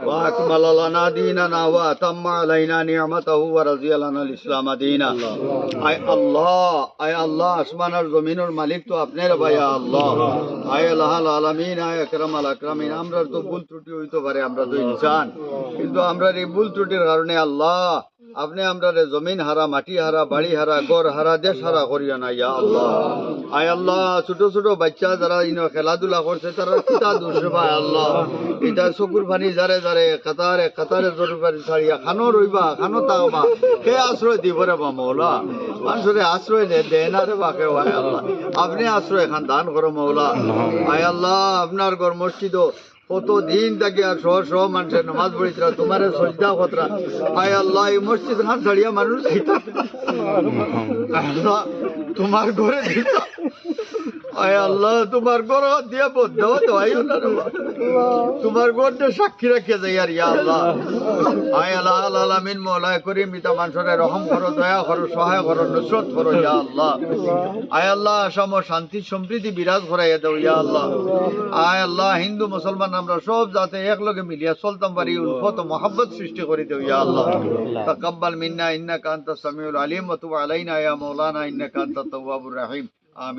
وأكمل لنا ديننا وأتم علينا نعمته ورضي لنا الإسلام دينا আয় আল্লাহ আয় আল্লাহ আসমান আর জমিনের মালিক তো আপনার ভাই আল্লাহ আয় আল্লাহ আলামিন আয় আকরাম আল আকরামিন আমরা তো ভুল ত্রুটি হইতে পারে আমরা তো ইনসান কিন্তু আমরা এই ভুল ত্রুটির কারণে আল্লাহ আপনি আমরা জমিন হারা, মাটি হারা, বাড়ি হারা গড় হারা, দেশ হারা করিয়া না ইয়া আল্লাহ। আয় আল্লাহ, ছোট ছোট বাচ্চা যারা ইনো খেলাধুলা করছে, তারা কিতা দোষ ভাই আল্লাহ? এটা চকুর পানি যারে যারে কাতারে কাতারে জরুর পানি ছাড়িয়া খানো রইবা খানো তাওবা। কে আশ্রয় দিব রে বা মৌলা? মানুষের আশ্রয় দে দে না রে বা কে ভাই আল্লাহ। আপনি আশ্রয় এখান দান করো মৌলা। আয় আল্লাহ, আপনার ঘর মসজিদ কত দিন থেকে আর শহর শহ মানুষের নামাজ পড়িতরা তোমার সজদা কতরা আয় আল্লাহ এই মসজিদ না ছাড়িয়া মানুষ তোমার ঘরে দিতা শান্তি সম্প্রীতি বিরাজ করাইয়া দাও, ইয়া আল্লাহ। আয় আল্লাহ, হিন্দু, মুসলমান, আমরা সব যাতে একলগে মিলিয়া চলতাম পারি উলফত, মহাব্বত সৃষ্টি করে দেও, ইয়া আল্লাহ। তাকাব্বাল মিন্না, ইন্নাকা আনতাস সামিউল আলিম ইয়া মাওলানা ইন্নাকা আনতাত তাওয়াবুর রহিম। আমিন।